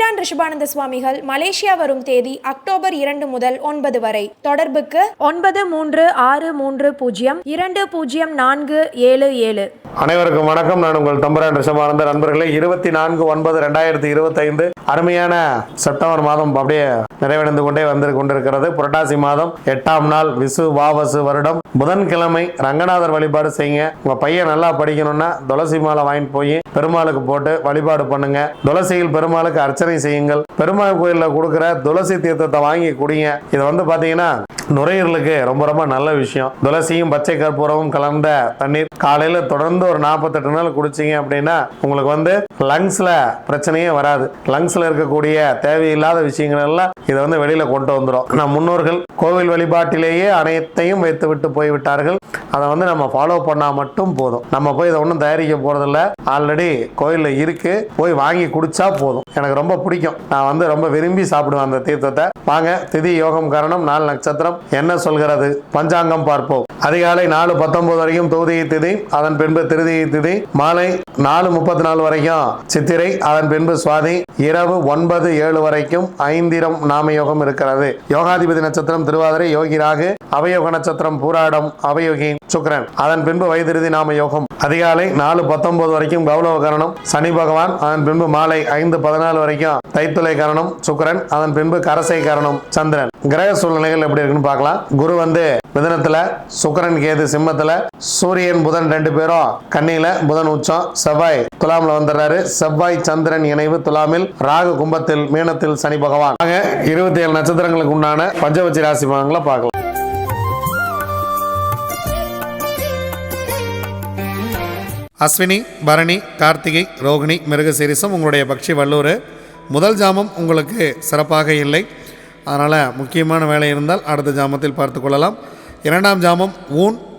தம்பிரான் ரிஷபானந்த சுவாமிகள் மலேசியா வரும் தேதி அக்டோபர் இரண்டு முதல் ஒன்பது வரை. தொடர்புக்கு ஒன்பது மூன்று ஆறு மூன்று பூஜ்ஜியம் இரண்டு பூஜ்ஜியம் நான்கு ஏழு ஏழு. அனைவருக்கும் வணக்கம். நான் உங்கள் தம்பரான் ரிஷபானந்த நண்பர்களே இருபத்தி நான்கு ஒன்பது ரெண்டாயிரத்தி இருபத்தைந்து அருமையான செப்டம்பர் மாதம் அப்படியே நிறைவடைந்து கொண்டே வந்து கொண்டிருக்கிறது. புரட்டாசி மாதம் எட்டாம் நாள் விசு வாவசு வருடம். புதன்கிழமை ரங்கநாதர் வழிபாடு செய்யுங்க. உங்க பையன் நல்லா படிக்கணும்னா துளசி மாலை வாங்கிட்டு போய் பெருமாளுக்கு போட்டு வழிபாடு பண்ணுங்க. துளசியில் பெருமாளுக்கு அர்ச்சனை செய்யுங்கள். பெருமாள் கோயிலில் கொடுக்குற துளசி தீர்த்தத்தை வாங்கி குடிங்க. இது வந்து பார்த்தீங்கன்னா நுரையீரலுக்கு ரொம்ப ரொம்ப நல்ல விஷயம். துளசியும் பச்சை கற்பூரமும் கலந்த தண்ணீர் காலையில் தொடர்ந்து ஒரு நாற்பத்தெட்டு நாள் குடிச்சிங்க அப்படின்னா உங்களுக்கு வந்து லங்ஸில் பிரச்சனையே வராது. லங்ஸில் இருக்கக்கூடிய தேவையில்லாத விஷயங்கள் எல்லாம் இதை வந்து வெளியில் கொண்டு வந்துடும் நம் முன்னோர்கள் கோவில் வழிபாட்டிலேயே அனைத்தையும் வைத்து விட்டு போய்விட்டார்கள். அதை வந்து நம்ம ஃபாலோ பண்ணால் மட்டும் போதும். நம்ம போய் இதை ஒன்றும் தயாரிக்க போகிறதில்ல ஆல்ரெடி கோயிலில் இருக்குது போய் வாங்கி குடித்தா போதும். எனக்கு ரொம்ப பிடிக்கும். நான் வந்து ரொம்ப விரும்பி சாப்பிடுவேன் அந்த தீர்த்தத்தை. வாங்க திதி யோகம் காரணம் நாலு நட்சத்திரம். என்ன சொல்கிறது? பஞ்சாங்கம் பார்ப்போம். அதிகாலை நாலு பத்தொன்பது வரைக்கும் தொகுதியை திதி திருதி அதன் பின்பு திருதியை திதி மாலை நாலு முப்பத்தி நாலு வரைக்கும். சித்திரை அதன் பின்பு சுவாதி இரவு ஒன்பது ஏழு வரைக்கும் ஐந்திரம் நாம யோகம் இருக்கிறது. யோகாதிபதி நட்சத்திரம் திருவாதிரை யோகி ராகு அவயோக நட்சத்திரம் பூராடம் அவயோகி சுக்கரன். அதன் பின்பு வைத்திருதி நாம யோகம் அதிகாலை நாலு பத்தொன்பது வரைக்கும் கௌரவ கரணம் சனி பகவான் அதன் பின்பு மாலை ஐந்து பதினாலு வரைக்கும் தைத்துளை கரணம் சுக்கரன் அதன் பின்பு கரசை கரணம் சந்திரன். கிரக சூழ்நிலைகள் எப்படி இருக்குன்னு பார்க்கலாம். குரு வந்து மிதனத்துல சுக்கரன் கேது சிம்மத்துல சூரியன் புதன் புதன் ரெண்டு பேரும் கன்னியில புதன் உச்சம் செவ்வாய் துலாமில் வந்துடுறாரு. செவ்வாய் சந்திரன் இணைவு துலாமில் ராகு கும்பத்தில் மீனத்தில் சனி பகவான். ஆக இருபத்தி ஏழு நட்சத்திரங்களுக்கு உண்டான பஞ்சவச்சி ராசி பலன்களை பார்க்கலாம். அஸ்வினி பரணி கார்த்திகை ரோகிணி மிருகசீரிசம் உங்களுடைய பக்ஷி வல்லூர். முதல் ஜாமம் உங்களுக்கு சிறப்பாக இல்லை. அதனால் முக்கியமான வேலை இருந்தால் அடுத்த ஜாமத்தில் பார்த்து கொள்ளலாம். இரண்டாம் ஜாமம் ஊன்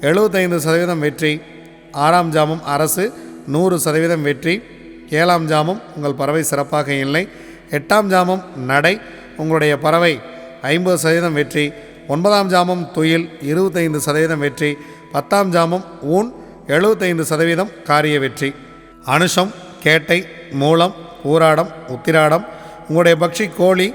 எழுபத்தைந்து சதவீதம் வெற்றி ஆறாம் ஜாமம் அரசு நூறு சதவீதம் வெற்றி. ஏழாம் ஜாமம் உங்கள் பறவை சிறப்பாக இல்லை. எட்டாம் ஜாமம் நடை உங்களுடைய பறவை ஐம்பது சதவீதம் வெற்றி. ஒன்பதாம் ஜாமம் துயில் இருபத்தைந்து சதவீதம் வெற்றி. பத்தாம் ஜாமம் ஊன் எழுபத்தைந்து சதவீதம் காரிய வெற்றி. அனுஷம் கேட்டை மூலம் ஊராடம் உத்திராடம். உங்களுடைய பக்ஷி கோழி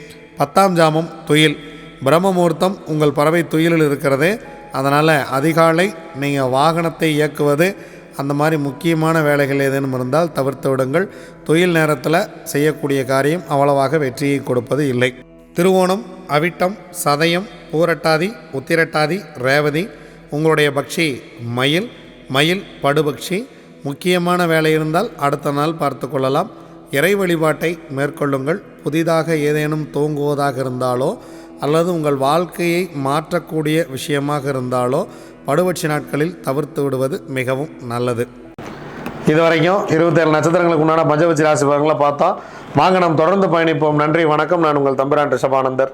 பத்தாம் ஜாமம் துயில். பிரம்ம முகூர்த்தம் உங்கள் பறவை துயிலில் இருக்கிறது. அதனால் அதிகாலை நீங்கள் வாகனத்தை இயக்குவது அந்த மாதிரி முக்கியமான வேலைகள் ஏதேனும் இருந்தால் தவிர்த்து விடுங்கள். தொழில் நேரத்தில் செய்யக்கூடிய காரியம் அவ்வளவாக வெற்றியை கொடுப்பது இல்லை. திருவோணம் அவிட்டம் சதயம் பூரட்டாதி உத்திரட்டாதி ரேவதி உங்களுடைய பக்ஷி மயில் மயில் படுபக்ஷி. முக்கியமான வேலை இருந்தால் அடுத்த நாள் பார்த்து கொள்ளலாம். இறை வழிபாட்டை மேற்கொள்ளுங்கள். புதிதாக ஏதேனும் தூங்குவதாக இருந்தாலோ அல்லது உங்கள் வாழ்க்கையை மாற்றக்கூடிய விஷயமாக இருந்தாலோ படுவட்சி நாட்களில் தவிர்த்து விடுவது மிகவும் நல்லது. இதுவரைக்கும் இருபத்தேழு நட்சத்திரங்களுக்கு உண்டான பஞ்சபட்சி ராசி பலன்களை பார்த்தா வாங்க நாம் தொடர்ந்து பயணிப்போம். நன்றி வணக்கம். நான் உங்கள் தம்பிரான் ரிஷபானந்தர்.